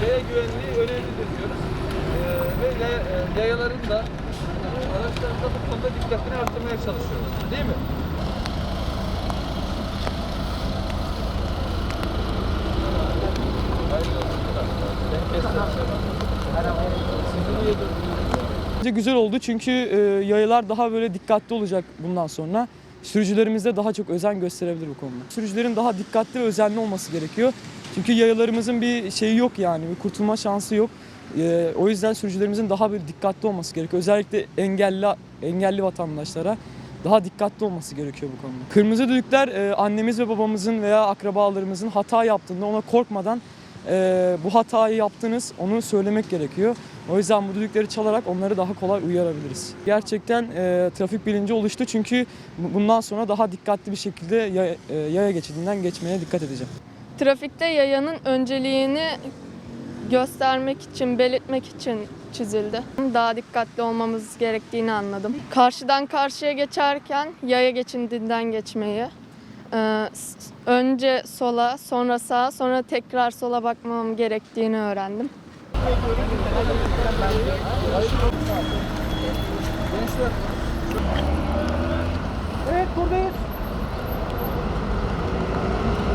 Yaya güvenliği önemlidir diyoruz. Ee, ve yaya- e, yayaların da araçların da bu konuda dikkatini arttırmaya çalışıyoruz. Değil mi? Hayırlı olsun. Ben kestim. Sizi niye durdurdunuz? Bence güzel oldu çünkü e, yayalar daha böyle dikkatli olacak bundan sonra. Sürücülerimiz de daha çok özen gösterebilir bu konuda. Sürücülerin daha dikkatli ve özenli olması gerekiyor. Çünkü yayalarımızın bir şeyi yok yani, bir kurtulma şansı yok. E, o yüzden sürücülerimizin daha bir dikkatli olması gerekiyor. Özellikle engelli engelli vatandaşlara daha dikkatli olması gerekiyor bu konuda. Kırmızı düdükler e, annemiz ve babamızın veya akrabalarımızın hata yaptığında ona korkmadan e, bu hatayı yaptınız onu söylemek gerekiyor. O yüzden bu düdükleri çalarak onları daha kolay uyarabiliriz. Gerçekten e, trafik bilinci oluştu çünkü bu- bundan sonra daha dikkatli bir şekilde yaya, e, yaya geçidinden geçmeye dikkat edeceğim. Trafikte yayanın önceliğini göstermek için, belirtmek için çizildi. Daha dikkatli olmamız gerektiğini anladım. Karşıdan karşıya geçerken yaya geçidinden geçmeyi, e, s- önce sola, sonra sağa, sonra tekrar sola bakmam gerektiğini öğrendim. Evet buradayız.